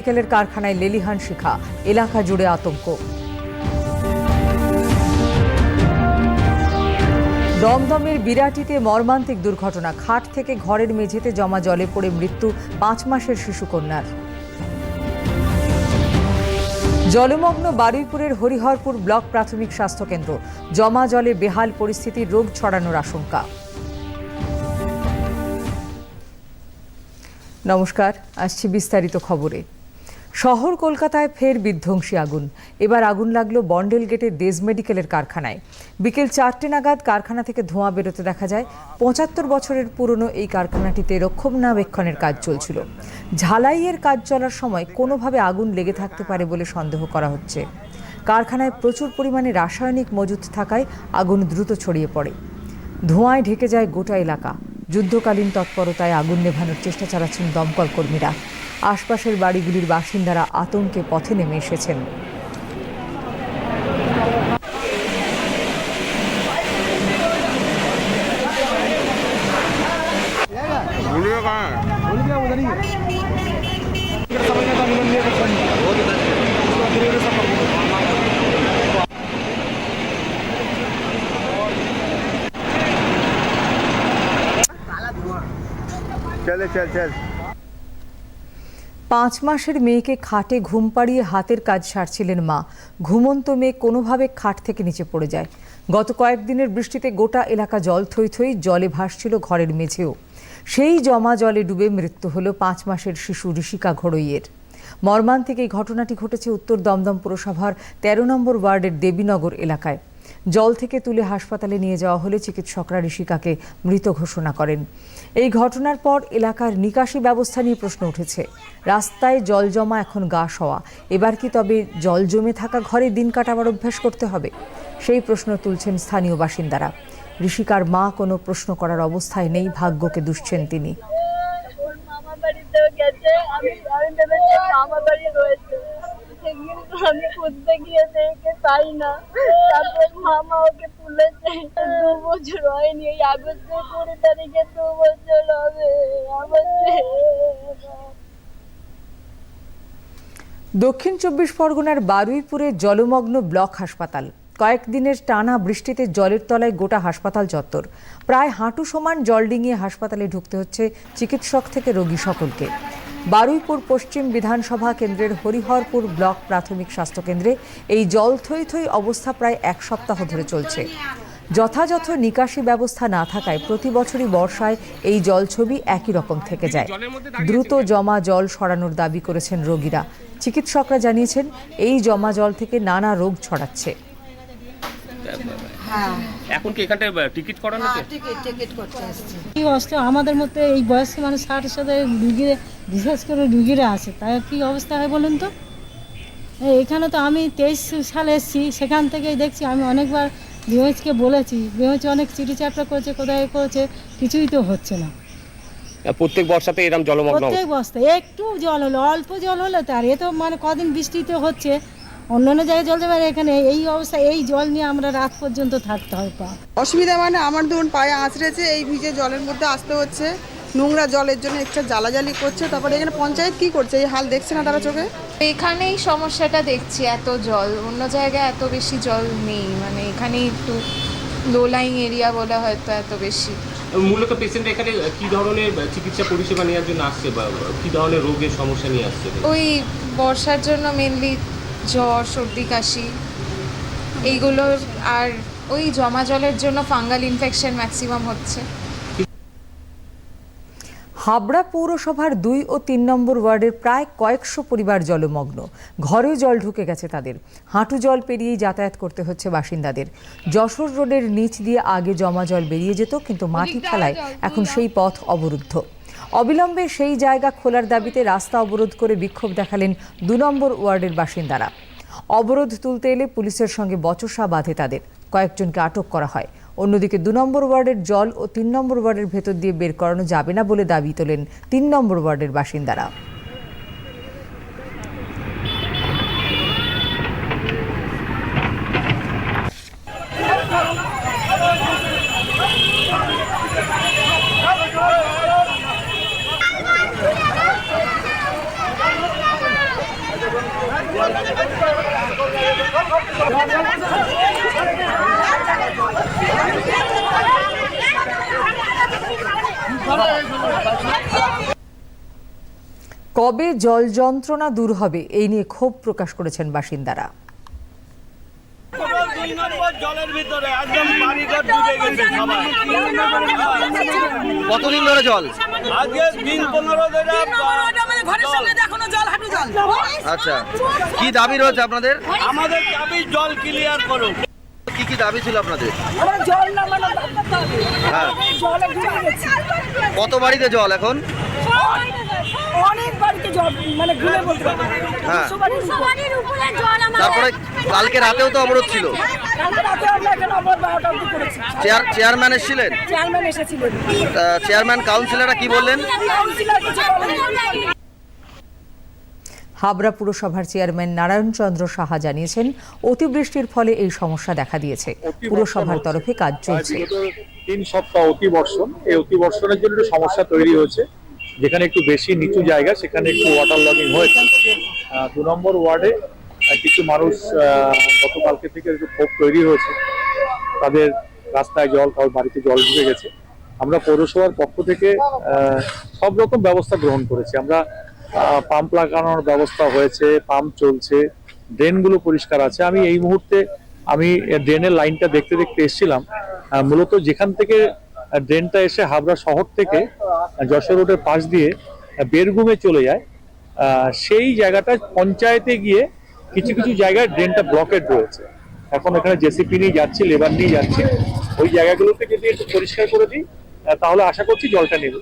কেমিক্যালের কারখানায় লেলিহান শিখা, এলাকা জুড়ে আতঙ্ক। দমদমের বিরাটিতে মর্মান্তিক দুর্ঘটনা, খাট থেকে ঘরের মেঝেতে জমা জলে পড়ে মৃত্যু পাঁচ মাসের শিশুকন্যার। জলমগ্ন বারুইপুরের হরিহরপুর ব্লক প্রাথমিক স্বাস্থ্যকেন্দ্র, জমা জলে বেহাল পরিস্থিতি, রোগ ছড়ানোর আশঙ্কা। নমস্কার, আসছি বিস্তারিত খবরে। শহর কলকাতায় ফের বিধ্বংসী আগুন। এবার আগুন লাগল বন্ডেল গেটে দেজ মেডিকেলের কারখানায়। বিকেল চারটে নাগাদ কারখানা থেকে ধোঁয়া বেরোতে দেখা যায়, পঁচাত্তর বছরের পুরনো এই কারখানাটিতে রক্ষণাবেক্ষণের কাজ চলছিল। ঝালাইয়ের কাজ চলার সময় কোনোভাবে আগুন লেগে থাকতে পারে বলে সন্দেহ করা হচ্ছে। কারখানায় প্রচুর পরিমাণে রাসায়নিক মজুত থাকায় আগুন দ্রুত ছড়িয়ে পড়ে। ধোঁয়ায় ঢেকে যায় গোটা এলাকা। যুদ্ধকালীন তৎপরতায় আগুন নেভানোর চেষ্টা চালাচ্ছেন দমকল কর্মীরা। আশপাশের বাড়িগুলির বাসিন্দারা আতঙ্কে পথে নেমে এসেছেন वीडियो कहाँ है चले चल चल পাঁচ মাসের মেয়েকে খাটে ঘুম পাড়িয়ে হাতের কাজ সারছিলেন মা। ঘুমন্ত মেয়ে কোনোভাবে খাট থেকে নিচে পড়ে যায়। গত কয়েকদিনের বৃষ্টিতে গোটা এলাকা জল থই থই, জলে ভাসছিল ঘরের মেঝেও। সেই জমা জলে ডুবে মৃত্যু হলো পাঁচ মাসের শিশু ঋষিকা ঘড়ইয়ের। মর্মান্তিক এই ঘটনাটি ঘটেছে উত্তর দমদম পুরসভার তেরো নম্বর ওয়ার্ডের দেবীনগর এলাকায়। জল থেকে তুলে হাসপাতালে নিয়ে যাওয়া হলে চিকিৎসকরা ঋষিকাকে মৃত ঘোষণা করেন। এই ঘটনার পর এলাকার নিকাশি ব্যবস্থা নিয়ে প্রশ্ন উঠেছে। রাস্তায় জল জমা এখন গা সওয়া এবার কি তবে জল জমে থাকা ঘরে দিন কাটাবার অভ্যাস করতে হবে? সেই প্রশ্ন তুলছেন স্থানীয় বাসিন্দারা। ঋষিকার মা কোনো প্রশ্ন করার অবস্থায় নেই, ভাগ্যকে দুষছেন তিনি। দক্ষিণ চব্বিশ পরগনার বারুইপুরে জলমগ্ন ব্লক হাসপাতাল। কয়েকদিনের টানা বৃষ্টিতে জলের তলায় গোটা হাসপাতাল চত্বর। প্রায় হাঁটু সমান জল ডিঙিয়ে হাসপাতালে ঢুকতে হচ্ছে চিকিৎসক থেকে রোগী সকলকে। বারুইপুর পশ্চিম বিধানসভা কেন্দ্রের হরিহরপুর ব্লক প্রাথমিক স্বাস্থ্যকেন্দ্রে এই জল থই থই অবস্থা প্রায় এক সপ্তাহ ধরে চলছে। যথাযথ নিকাশি ব্যবস্থা না থাকায় প্রতি বছরই বর্ষায় এই জলছবি একই রকম থেকে যায়। দ্রুত জমা জল সরানোর দাবি করেছেন রোগীরা। চিকিৎসকরা জানিয়েছেন এই জমা জল থেকে নানা রোগ ছড়াচ্ছে। এখন কি এখানটায় টিকিট করানো আছে কি অবস্থা? আমাদের মধ্যে এই বয়স্ক মানুষ ষাটের সাথে রুগীরা বিশেষ করে রুগীরা আছে। তাই কি অবস্থা হয় বলুন তো? এখানে তো আমি তেইশ সালে এসেছি সেখান থেকেই দেখছি। আমি অনেকবার বিএমএইচকে বলেছি। বিএমএইচ অনেক চিঠি চাপটা করেছে কোথায় করেছে কিছুই তো হচ্ছে না। প্রত্যেক বর্ষাতে এরকম জলমগ্ন প্রত্যেক বস্তায়। একটু জল হলো অল্প জল হলো তার এ তো মানে কদিন বৃষ্টিতে হচ্ছে। অন্য অন্য জায়গায় জল আর এখানে এই অবস্থা এই জল নিয়ে আমরা রাত পর্যন্ত থাকতে হয় পা। অসুবিধা মানে আমার ধরুন পায়ে আঁচড়েছে এই ভিজে জলের মধ্যে আসতে হচ্ছে নোংরা জলের জন্য একটা জ্বালাজালি করছে তারপরে এখানে পঞ্চায়েত কি করছে এই হাল দেখছে না তারা চোখে? এখানেই সমস্যাটা দেখছি এত জল অন্য জায়গায় এত বেশি জল নেই মানে এখানেই একটু লো লাইং এরিয়া বলে হয়তো এত বেশি। মূলত পেশেন্ট এখানে কি ধরনের চিকিৎসা পরিষেবা নেওয়ার জন্য আসছে বা কি ধরনের রোগের সমস্যা নিয়ে আসছে? ওই বর্ষার জন্য মেনলি জ্বর সর্দি কাশি এইগুলোর আর ওই জমা জলের জন্য ফাঙ্গাল ইনফেকশন ম্যাক্সিমাম হচ্ছে। হাবড়া পৌরসভার দুই ও তিন নম্বর ওয়ার্ডের প্রায় কয়েকশো পরিবার জলমগ্ন। ঘরেও জল ঢুকে গেছে তাদের। হাঁটু জল পেরিয়েই যাতায়াত করতে হচ্ছে বাসিন্দাদের। যশোর রোডের নিচ দিয়ে আগে জমা জল বেরিয়ে যেত কিন্তু মাটি ফেলায় এখন সেই পথ অবরুদ্ধ। অবিলম্বে সেই জায়গা খোলার দাবিতে রাস্তা অবরোধ করে বিক্ষোভ দেখালেন দু নম্বর ওয়ার্ডের বাসিন্দারা। অবরোধ তুলতে এলে পুলিশের সঙ্গে বচসা বাঁধে তাদের। কয়েকজনকে আটক করা হয়। অন্যদিকে দু নম্বর ওয়ার্ডের জল ও তিন নম্বর ওয়ার্ডের ভেতর দিয়ে বের করানো যাবে না বলে দাবি তোলেন তিন নম্বর ওয়ার্ডের বাসিন্দারা। কবে জল যন্ত্রণা দূর হবে? এই নিয়ে ক্ষোভ প্রকাশ করেছেন বাসিন্দারা। জলের ভিতরে একদম বাড়িঘর ডুবে গেছে সবাই। কতদিন ধরে জল? আজকে দিন পনেরো ধরে আচ্ছা কি দাবি রয়েছে আপনাদের? আমাদের দাবি জল ক্লিয়ার করুন। কি কি দাবি ছিল আপনাদের? জল না মানে হ্যাঁ। কত বাড়িতে জল এখন? অনেক বাড়িতে জল মানে ঘুরে বলতে হ্যাঁ। উপরে। তারপরে কালকে রাতেও তো অবরোধ ছিল। চেয়ারম্যান এসেছিলেন? চেয়ারম্যান এসেছিলেন। চেয়ারম্যান কাউন্সিলররা কি বললেন? হাবড়া পুরসভার চেয়ারম্যান নারায়ণ চন্দ্র সাহা জানিয়েছেন অতিবৃষ্টির ফলে এই সমস্যা দেখা দিয়েছে। পুরসভার তরফে কাজ চলছে। তিন সপ্তাহ অতিবর্ষণ। এই অতিবর্ষণের জন্য সমস্যা তৈরি হয়েছে। যেখানে একটু বেশি নিচু জায়গা সেখানে একটু ওয়াটার লগিং হয়েছে। দু নম্বর ওয়ার্ডে কিছু মানুষ গতকালকে থেকে একটু ক্ষোভ তৈরি হয়েছে। তাদের রাস্তায় জল কারোর বাড়িতে জল ঢুকে গেছে। আমরা পৌরসভার পক্ষ থেকে সব রকম ব্যবস্থা গ্রহণ করেছি। আমরা পাম্প লাগানোর ব্যবস্থা হয়েছে পাম্প চলছে ড্রেনগুলো পরিষ্কার আছে। আমি এই মুহূর্তে আমি ড্রেনের লাইনটা দেখতে দেখতে এসেছিলাম। মূলত যেখান থেকে ড্রেনটা এসে হাবড়া শহর থেকে যশোর রোডের পাশ দিয়ে বেরগুমে চলে যায় সেই জায়গাটা পঞ্চায়েতে গিয়ে কিছু কিছু জায়গায় ড্রেনটা ব্লকেড রয়েছে। এখন এখানে জেসিপি নিয়ে যাচ্ছি লেবার নিয়ে যাচ্ছি। ওই জায়গাগুলোকে যদি একটু পরিষ্কার করে দিই তাহলে আশা করছি জলটা নেবে।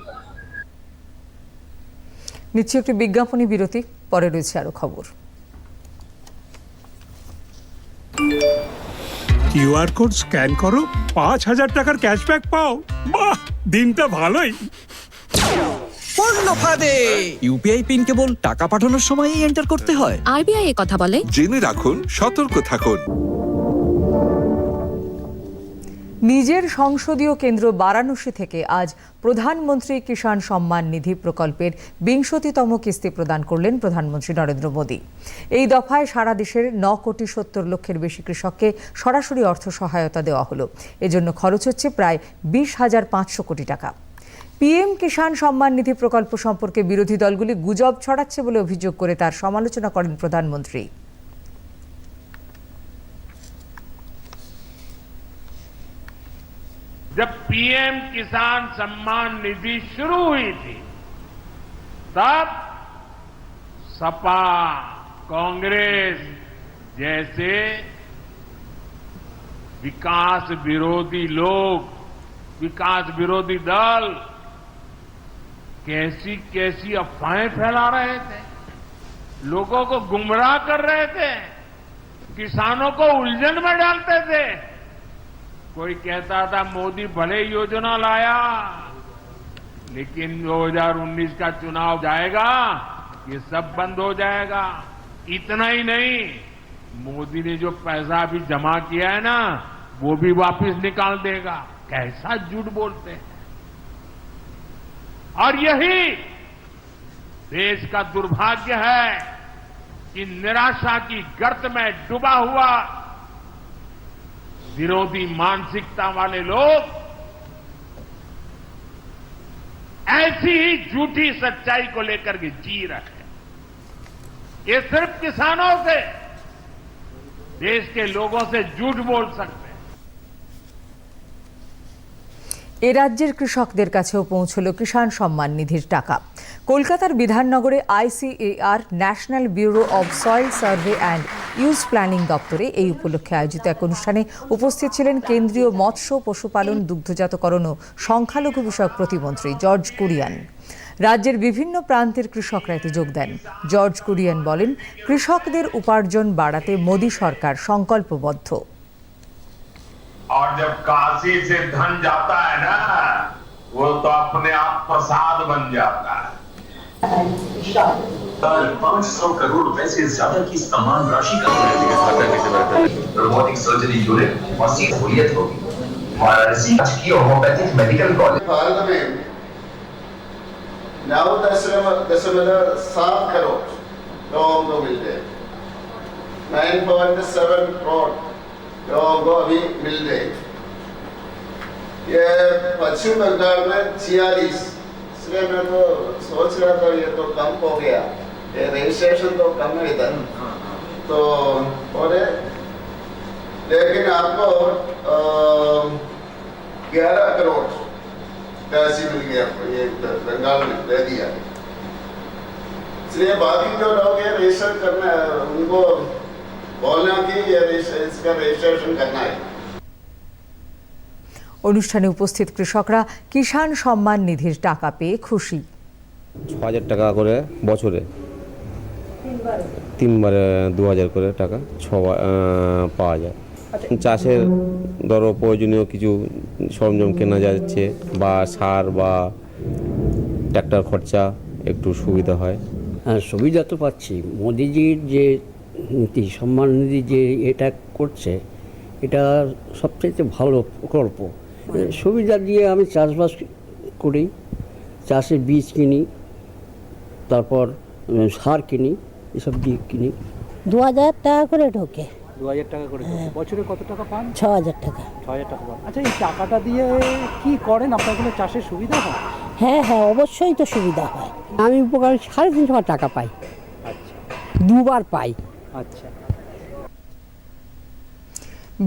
নিচ্ছি একটি বিজ্ঞাপনী বিরতি পরে রয়েছে আরও খবর। কিউআর কোড স্ক্যান করো পাঁচ হাজার টাকার ক্যাশব্যাক পাও। বাহ দিনটা ভালোই। পূর্ণ ফাঁদে ইউপিআই পিন কেবল টাকা পাঠানোর সময়ই এন্টার করতে হয়। আরবিআই এ কথা বলে। জেনে রাখুন সতর্ক থাকুন। নিজের সংসদীয় কেন্দ্র বারাণসী থেকে আজ প্রধানমন্ত্রী কিষাণ সম্মান নিধি প্রকল্পের বিংশতিতম কিস্তি প্রদান করলেন প্রধানমন্ত্রী নরেন্দ্র মোদী। এই দফায় সারা দেশের ন কোটি সত্তর লক্ষের বেশি কৃষককে সরাসরি অর্থ সহায়তা দেওয়া হলো। এজন্য খরচ হচ্ছে প্রায় বিশ হাজার পাঁচশো কোটি টাকা। পিএম কিষাণ সম্মান নিধি প্রকল্প সম্পর্কে বিরোধী দলগুলি গুজব ছড়াচ্ছে বলে অভিযোগ করে তার সমালোচনা করেন প্রধানমন্ত্রী। जब पीएम किसान सम्मान निधि शुरू हुई थी, तब सपा, कांग्रेस जैसे विकास विरोधी लोग, विकास विरोधी दल कैसी कैसी अफवाहें फैला रहे थे, लोगों को गुमराह कर रहे थे, किसानों को उलझन में डालते थे। कोई कहता था, मोदी भले योजना लाया, लेकिन 2019 का चुनाव जाएगा, ये सब बंद हो जाएगा। इतना ही नहीं, मोदी ने जो पैसा अभी जमा किया है ना, वो भी वापस निकाल देगा। कैसा झूठ बोलते हैं। और यही देश का दुर्भाग्य है कि निराशा की गर्त में डूबा हुआ विरोधी मानसिकता वाले लोग ऐसी ही झूठी सच्चाई को लेकर के जी रहे हैं ये सिर्फ किसानों से देश के लोगों से झूठ बोल सकते हैं এ রাজ্যের কৃষকদের কাছেও পৌঁছল কিষাণ সম্মান নিধির টাকা কলকাতার বিধাননগরে ICAR national bureau of soil survey and use planning দপ্তরে এই উপলক্ষে আয়োজিত এক অনুষ্ঠানে উপস্থিত ছিলেন কেন্দ্রীয় মৎস্য পশুপালন দুগ্ধজাতকরণ ও সংখ্যালঘু বিষয়ক প্রতিমন্ত্রী জর্জ কুরিয়ান রাজ্যের বিভিন্ন প্রান্তের কৃষকরা এতে যোগ দেন জর্জ কুরিয়ান বলেন কৃষকদের উপার্জন বাড়াতে মোদী সরকার সংকল্পবদ্ধ और जब काशी से धन जाता है ना वो तो अपने आप प्रसाद बन जाता है पाँच सौ करोड़ रुपए से ज़्यादा की समान राशि का रोबोटिक सर्जरी यूनिट और सी सहूलियत होगी। वाराणसी की होम्योपैथिक मेडिकल कॉलेज पार्लियामेंट नौ दशमलव दशमलव सात करोड़ लोगों को मिलते हैं। नाइन पॉइंट सेवन करोड़ लोगों को अभी मिल रहे ये पश्चिम बंगाल में छियालीस इसलिए मैं तो सोच रहा था ये तो कम हो गया। रजिस्ट्रेशन तो कम है इधर तो और ये- लेकिन आपको ग्यारह करोड़ पैसे मिल गया आपको ये बंगाल में दे दिया इसलिए बाकी जो लोग ये रजिस्टर करना है उनको बोलना कि ये रजिस्टर- इसका रजिस्ट्रेशन करना है অনুষ্ঠানে উপস্থিত কৃষকরা কিষাণ সম্মান নিধির টাকা পেয়ে খুশি ছ হাজার টাকা করে বছরে তিনবারে? দু হাজার করে টাকা ছ পাওয়া যায়। চাষের ধরো প্রয়োজনীয় কিছু সরঞ্জাম কেনা যাচ্ছে বা সার বা ট্র্যাক্টর খরচা একটু সুবিধা হয়। হ্যাঁ সুবিধা তো পাচ্ছি। মোদিজির যে নীতি সম্মান নিধি যে এটা করছে এটা সবচেয়ে ভালো প্রকল্প। সুবিধা দিয়ে আমি চাষবাস করি চাষের বীজ কিনি তারপর সার কিনি এসব দিয়ে কিনি। দু হাজার টাকা করে ঢোকে। দু হাজার টাকা করে বছরে কত টাকা পান? ছ হাজার টাকা। ছ হাজার টাকা পান। আচ্ছা এই টাকাটা দিয়ে কি করেন? আপনার কোনো চাষের সুবিধা হয়? হ্যাঁ হ্যাঁ অবশ্যই তো সুবিধা হয়। আমি উপকার সাড়ে তিনশো টাকা পাই। আচ্ছা। দুবার পাই। আচ্ছা।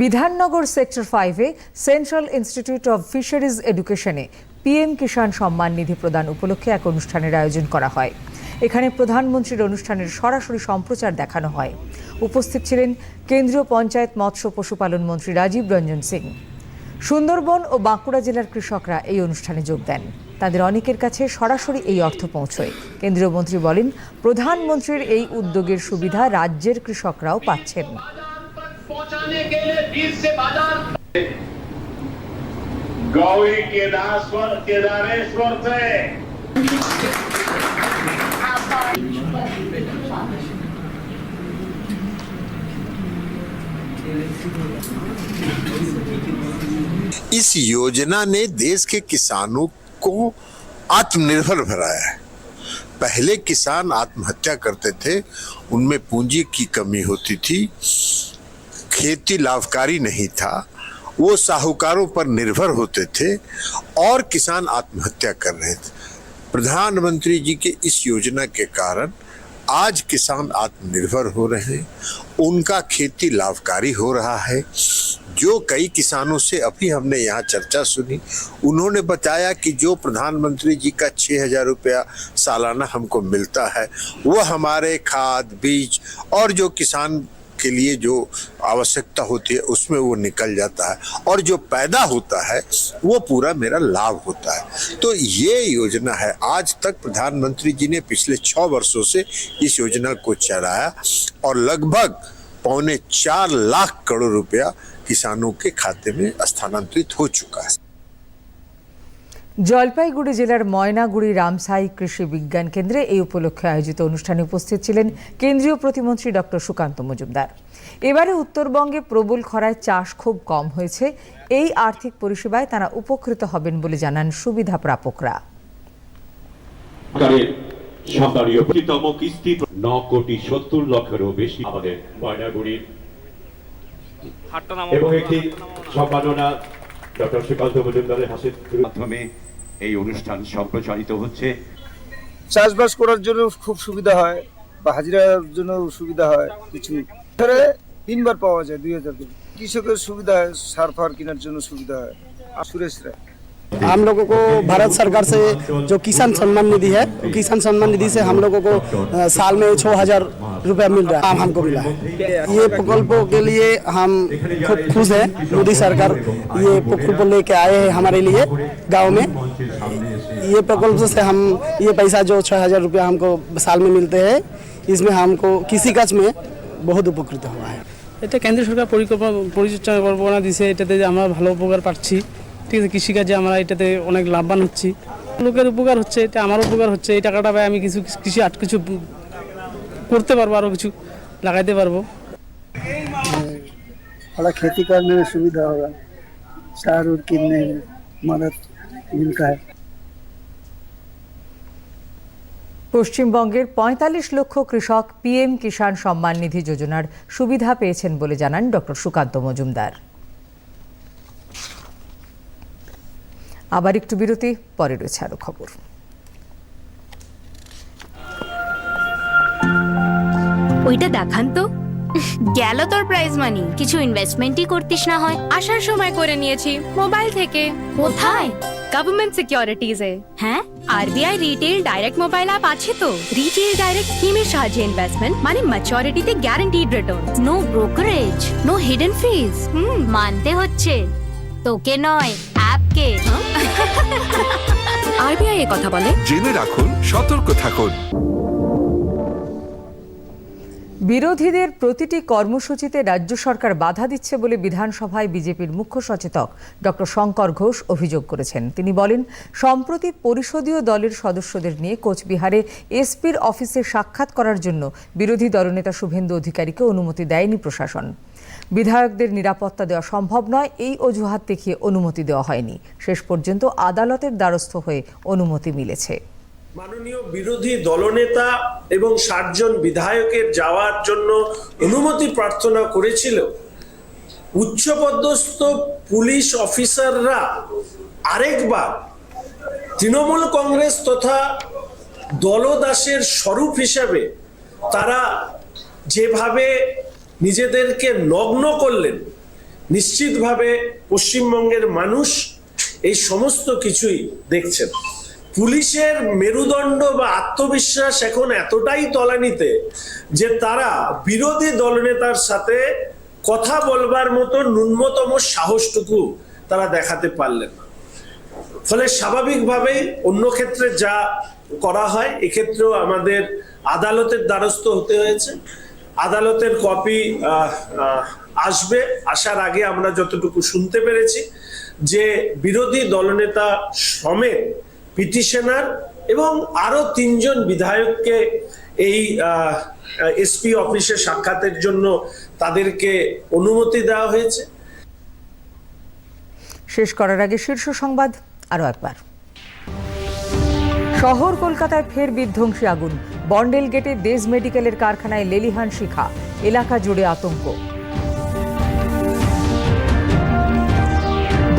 বিধাননগর সেক্টর ফাইভে সেন্ট্রাল ইনস্টিটিউট অব ফিশারিজ এডুকেশনে পিএম কিষাণ সম্মান নিধি প্রদান উপলক্ষে এক অনুষ্ঠানের আয়োজন করা হয়। এখানে প্রধানমন্ত্রীর অনুষ্ঠানের সরাসরি সম্প্রচার দেখানো হয় উপস্থিত ছিলেন কেন্দ্রীয় পঞ্চায়েত মৎস্য পশুপালন মন্ত্রী রাজীব রঞ্জন সিং সুন্দরবন ও বাঁকুড়া জেলার কৃষকরা এই অনুষ্ঠানে যোগ দেন তাদের অনেকের কাছে সরাসরি এই অর্থ পৌঁছয় কেন্দ্রীয় মন্ত্রী বলেন প্রধানমন্ত্রীর এই উদ্যোগের সুবিধা রাজ্যের কৃষকরাও পাচ্ছেন गौरी केदारेश्वर केदारेश्वर से इस योजना ने देश के किसानों को आत्मनिर्भर बनाया है। पहले किसान आत्महत्या करते थे, उनमें पूंजी की कमी होती थी, खेती लाभकारी नहीं था, वो साहूकारों पर निर्भर होते थे और किसान आत्महत्या कर रहे थे। प्रधानमंत्री जी के इस योजना के कारण आज किसान आत्मनिर्भर हो रहे हैं। उनका खेती लाभकारी हो रहा है। जो कई किसानों से अभी हमने यहाँ चर्चा सुनी, उन्होंने बताया कि जो प्रधानमंत्री जी का छः हज़ार रुपया सालाना हमको मिलता है, वह हमारे खाद, बीज और जो किसान के लिए जो आवश्यकता होती है, उसमें वो निकल जाता है। और जो पैदा होता है, वो पूरा मेरा लाभ होता है। तो ये योजना है। आज तक प्रधानमंत्री जी ने पिछले छः वर्षों से इस योजना को चलाया और लगभग पौने चार लाख करोड़ रुपया किसानों के खाते में स्थानांतरित हो चुका है। জলপাইগুড়ি জেলার ময়নাগুড়ি রামসাই কৃষি বিজ্ঞান কেন্দ্রে এই উপলক্ষে আয়োজিত অনুষ্ঠানে উপস্থিত ছিলেন কেন্দ্রীয় প্রতিমন্ত্রী ডক্টর সুকান্ত মজুমদার। এবারে উত্তরবঙ্গে প্রবল খরায় চাষ খুব কম হয়েছে। এই আর্থিক পরিষেবায় তারা উপকৃত হবেন বলে জানান সুবিধা প্রাপকরা। ন কোটি সত্তর লক্ষেরও বেশি আমাদের ময়নাগুড়ির এবং একটি সম্মাননা ডক্টর মজুমদারের হাসির মাধ্যমে এই অনুষ্ঠান সম্প্রচারিত হচ্ছে। চাষবাস করার জন্য খুব সুবিধা হয় বা হাজিরার জন্য সুবিধা হয় কিছু। ধরে তিনবার পাওয়া যায় দুই হাজার কৃষকের সুবিধা হয় সার ফার কেনার জন্য সুবিধা হয়। আর সুরেশ রায় हम लोगों को भारत सरकार से जो किसान सम्मान निधि है वो किसान सम्मान निधि से हम लोगों को अ, साल में छः हजार रुपया मिल रहा है हमको मिला है ये प्रकल्पों के लिए हम खूब खुश हैं मोदी सरकार ये प्रकल्प लेके आए हैं हमारे लिए गांव में ये प्रकल्प से हम ये पैसा जो छः हजार रुपया हमको साल में मिलते हैं इसमें हमको किसी কাজ में बहुत উপকৃত হওয়া है এটা কেন্দ্র সরকার পরিকল্পনা পরিকল্পনা দিছে এটাতে যে আমরা ভালো উপকার পাচ্ছি ঠিক আছে কৃষিকাজে আমরা এটাতে অনেক লাভবান হচ্ছি লোকের উপকার হচ্ছে এটা আমার উপকার হচ্ছে এই টাকাটা পাই আমি কিছু কৃষি আট কিছু করতে পারবো আরও কিছু লাগাইতে পারবো थोड़ा खेती करने में सुविधा होगा सार उर किनने में मदद मिलता है পশ্চিমবঙ্গের পঁয়তাল্লিশ লক্ষ কৃষক পিএম কিষাণ সম্মান নিধি যোজনার সুবিধা পেয়েছেন বলে জানান ডক্টর সুকান্ত মজুমদার আবার একটু বিরতি পরে রয়েছে আরও খবর। ওইটা দেখান তো। গেল তোর প্রাইজ মানি কিছু ইনভেস্টমেন্টই করতিস না হয়। আসার সময় করে নিয়েছি। মোবাইল থেকে। কোথায়? গভর্নমেন্ট সিকিউরিটিজ এ। হ্যাঁ? RBI retail direct mobile app আছে তো। রিটেল ডাইরেক্ট স্কিমের সাহায্যে ইনভেস্টমেন্ট মানে ম্যাচুরিটিতে guaranteed return no brokerage no hidden fees হুম। মানতে হচ্ছে। তোকে নয় অ্যাপকে আরবিআই এ কথা বলে। জেনে রাখুন সতর্ক থাকুন। বিরোধীদের প্রতিটি কর্মসূচিতে রাজ্য সরকার বাধা দিচ্ছে বলে বিধানসভায় বিজেপির মুখ্য সচেতক ডক্টর শঙ্কর ঘোষ অভিযোগ করেছেন। তিনি বলেন সম্প্রতি পরিষদীয় দলের সদস্যদের নিয়ে কোচবিহারে এসপির অফিসে সাক্ষাৎ করার জন্য বিরোধী দলনেতা শুভেন্দু অধিকারীকে অনুমতি দেয়নি প্রশাসন। বিধায়কদের নিরাপত্তা দেওয়া সম্ভব নয়, এই অজুহাত দেখিয়ে অনুমতি দেওয়া হয়নি। শেষ পর্যন্ত আদালতের দ্বারস্থ হয়ে অনুমতি মিলেছে। মাননীয় বিরোধী দলনেতা এবং ষাটজন বিধায়কের যাওয়ার জন্য অনুমতি প্রার্থনা করেছিল। উচ্চপদস্থ পুলিশ অফিসাররা আরেকবার তৃণমূল কংগ্রেস তথা দলদাসের স্বরূপ হিসাবে তারা যেভাবে নিজেদেরকে নগ্ন করলেন, নিশ্চিতভাবে পশ্চিমবঙ্গের মানুষ এই সমস্ত কিছুই দেখছেন। পুলিশের মেরুদণ্ড বা আত্মবিশ্বাস এখন এতটাই তলানিতে যে তারা বিরোধী দলনেতার সাথে কথা বলবার মতো ন্যূনতম সাহসটুকু তারা দেখাতে পারলেন না। ফলে স্বাভাবিকভাবেই অন্য ক্ষেত্রে যা করা হয়, এক্ষেত্রেও আমাদের আদালতের দ্বারস্থ হতে হয়েছে। আদালতের কপি আসবে। আসার আগে আমরা যতটুকু শুনতে পেরেছি যে বিরোধী দলনেতা সমেত পিটিশনার এবং আরও তিনজন বিধায়ককে এই এসপি অফিসে সাক্ষাতের জন্য তাদেরকে অনুমতি দেওয়া হয়েছে। শেষ করার আগে শীর্ষ সংবাদ আরও একবার। শহর কলকাতায় ফের বিধ্বংসী আগুন। বন্ডেল গেটে দেশ মেডিকেলের কারখানায় লেলিহান শিখা, এলাকা জুড়ে আতঙ্ক।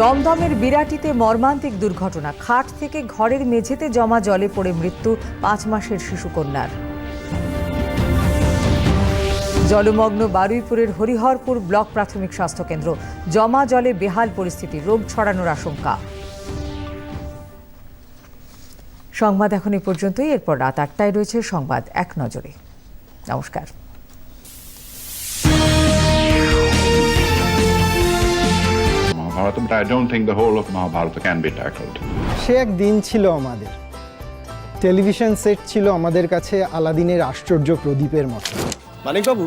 দমদমের বিরাটিতে মর্মান্তিক দুর্ঘটনা, খাট থেকে ঘরের মেঝেতে জমা জলে পড়ে মৃত্যু পাঁচ মাসের শিশুকন্যার। জলমগ্ন বারুইপুরের হরিহরপুর ব্লক প্রাথমিক স্বাস্থ্যকেন্দ্র, জমা জলে বেহাল পরিস্থিতি, রোগ ছড়ানোর আশঙ্কা। সংবাদ এখন এই পর্যন্তই। এরপর রাত আটটায় রয়েছে সংবাদ এক নজরে। নমস্কার। Mahabharata, but I don't think the whole of Mahabharata can be tackled. সে এক দিন ছিল আমাদের। টেলিভিশন সেট ছিল আমাদের কাছে আলাদিনের আশ্চর্য প্রদীপের মতো। মানিকবাবু